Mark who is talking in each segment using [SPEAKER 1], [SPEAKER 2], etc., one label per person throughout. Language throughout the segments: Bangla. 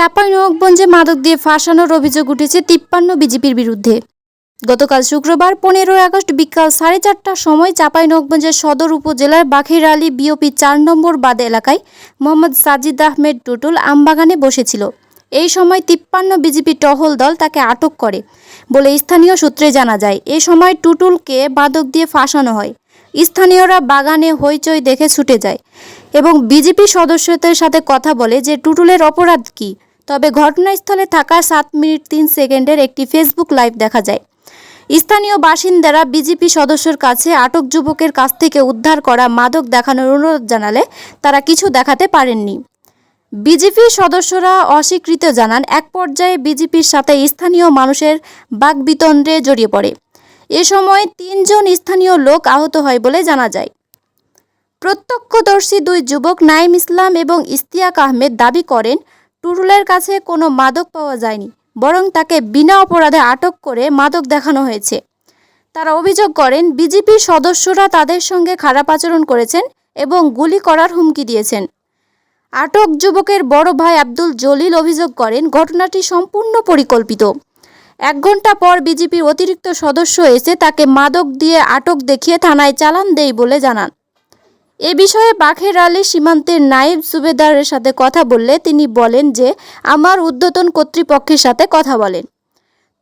[SPEAKER 1] চাঁপাইনবাবগঞ্জে মাদক দিয়ে ফাঁসানোর অভিযোগ উঠেছে তিপ্পান্ন বিজেপির বিরুদ্ধে। গতকাল শুক্রবার পনেরোই আগস্ট বিকাল সাড়ে চারটার সময় চাঁপাইনবাবগঞ্জের সদর উপজেলার বাখির আলী বিওপি চার নম্বর বাদ এলাকায় মোহাম্মদ সাজিদ আহমেদ টুটুল আমবাগানে বসেছিল। এই সময় তিপ্পান্ন বিজেপি টহল দল তাকে আটক করে বলে স্থানীয় সূত্রে জানা যায়। এ সময় টুটুলকে মাদক দিয়ে ফাঁসানো হয়। স্থানীয়রা বাগানে হইচই দেখে ছুটে যায় এবং বিজেপি সদস্যদের সাথে কথা বলে যে টুটুলের অপরাধ কী। তবে ঘটনাস্থলে থাকা সাত মিনিট তিন সেকেন্ডের একটি ফেসবুক লাইভ দেখা যায়। স্থানীয় বাসিন্দারা বিজেপি সদস্যর কাছে আটক যুবকের কাছ থেকে উদ্ধার করা মাদক দেখানোর অনুরোধ জানালে তারা কিছু দেখাতে পারেননি। বিজেপি সদস্যরা অস্বীকৃত জানান, এক পর্যায়ে বিজেপির সাথে স্থানীয় মানুষের বাকবিতণ্ডে জড়িয়ে পড়ে। এ সময় তিনজন স্থানীয় লোক আহত হয় বলে জানা যায়। প্রত্যক্ষদর্শী দুই যুবক নাইম ইসলাম এবং ইস্তিয়াক আহমেদ দাবি করেন টুরুলের কাছে কোনো মাদক পাওয়া যায়নি, বরং তাকে বিনা অপরাধে আটক করে মাদক দেখানো হয়েছে। তারা অভিযোগ করেন বিজেপি সদস্যরা তাদের সঙ্গে খারাপ আচরণ করেছেন এবং গুলি করার হুমকি দিয়েছেন। আটক যুবকের বড় ভাই আব্দুল জলিল অভিযোগ করেন, ঘটনাটি সম্পূর্ণ পরিকল্পিত। এক ঘণ্টা পর বিজেপির অতিরিক্ত সদস্য এসে তাকে মাদক দিয়ে আটক দেখিয়ে থানায় চালান দেয় বলে জানান। এ বিষয়ে বাঘের আলী সীমান্তের নায়েব সুবেদারের সাথে কথা বললে তিনি বলেন যে, আমার ঊর্ধ্বতন কর্তৃপক্ষের সাথে কথা বলেন।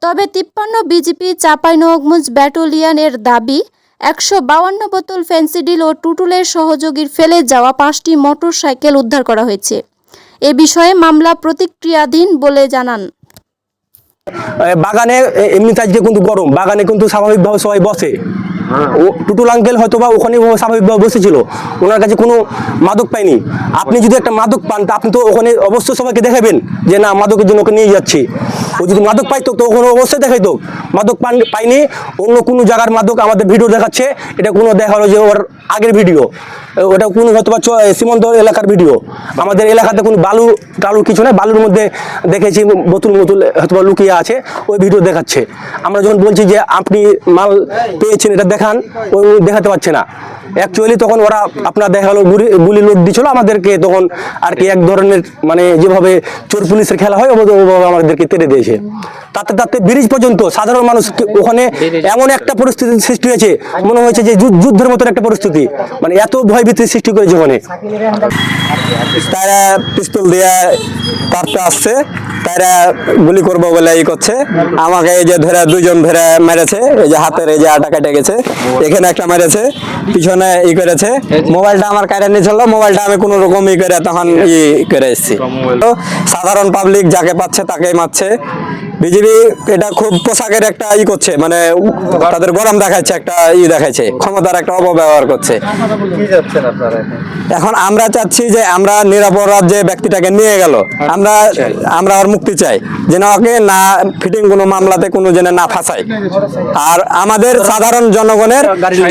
[SPEAKER 1] তবে তিপ্পান্ন বিজেপি চাঁপাইনবাবগঞ্জ ব্যাটালিয়নের দাবি, একশো বাউান্ন বোতল ফেন্সিডিল ও টুটুলের সহযোগীর ফেলে যাওয়া পাঁচটি মোটর সাইকেল উদ্ধার করা হয়েছে। এ বিষয়ে মামলা প্রতিক্রিয়াধীন বলে জানান।
[SPEAKER 2] বাগানে এমনি আজকে কিন্তু গরম, বাগানে কিন্তু স্বাভাবিকভাবে সবাই বসে। ও টুটুল আঙ্কেল হয়তো বা ওখানে স্বাভাবিকভাবে বসেছিল। ওনার কাছে কোনো মাদক পায়নি। আপনি যদি একটা মাদক পান, তা আপনি তো ওখানে অবশ্যই সবাইকে দেখাবেন যে না, মাদকের জন্য ওকে নিয়ে যাচ্ছি। ও যদি মাদক পাইতো, তো ওখানে অবশ্যই দেখাইতো। মাদক পান পাইনি, অন্য কোনো জায়গার মাদক আমাদের ভিডিও দেখাচ্ছে। এটা কোনো দেখা যে ওর আগের ভিডিও। ওটা কোনো হয়তো বা সীমান্ত এলাকার ভিডিও। আমাদের এলাকাতে কোনো বালু, টালু কিছু নেই। বালুর মধ্যে দেখেছি বোতল বোতল হয়তো বা লুকিয়ে আছে। ওই ভিডিও দেখাচ্ছে। আমরা যখন বলছি যে, আপনি মাল পেয়েছেন, এটা দেখান ওই দেখাতে পারছে না। অ্যাকচুয়ালি তখন ওরা আপনার দেখা গেলো, গুলি লোড দিছিল আমাদেরকে, তখন আর কি এক ধরনের মানে যেভাবে চোর পুলিশের খেলা হয়, ওভাবে আমাদেরকে তেড়ে দিয়েছে। তাতে তাতে ব্রিজ পর্যন্ত সাধারণ মানুষ ওখানে এমন একটা পরিস্থিতি সৃষ্টি হয়েছে, মনে হয়েছে যে যুদ্ধ- যুদ্ধের মতন একটা পরিস্থিতি। মানে এত ভয় ভীতি সৃষ্টি করেছে ওখানে। তারা পিস্তল দিয়ে পারতে আসছে। তারা গুলি করব বলে ই করছে। আমাকে এই যে ধরে দুজন ধরে মেরেছে, এই যে হাতের এই যে আটা কেটে গেছে, এখানে একটা মেরেছে, পিছনে ই করেছে। মোবাইলটা আমার কারে নিয়েছিল, মোবাইলটা আমি কোনো রকম ই করে তখন ই করে এসেছি। তো সাধারণ পাবলিক যাকে পাচ্ছে তাকেই মারছে। বিজেপি এটা খুব পোশাকের একটা ই করছে মানে তাদের গরম দেখাচ্ছে একটা ই দেখাচ্ছে ক্ষমতার একটা অপব্যবহার করছে। এখন? আমরা চাচ্ছি যে আমরা নিরাপরাধ যে ব্যক্তিটাকে নিয়ে গেল আমরা আমরা ওর মুক্তি চাই যেন ওকে না ফিটিং কোনো মামলাতে কোনো যেন না ফাঁসায়। আর আমাদের সাধারণ জনগণের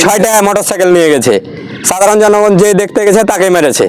[SPEAKER 2] ছয়টা মোটরসাইকেল নিয়ে গেছে সাধারণ জনগণ যে দেখতে গেছে তাকে মেরেছে।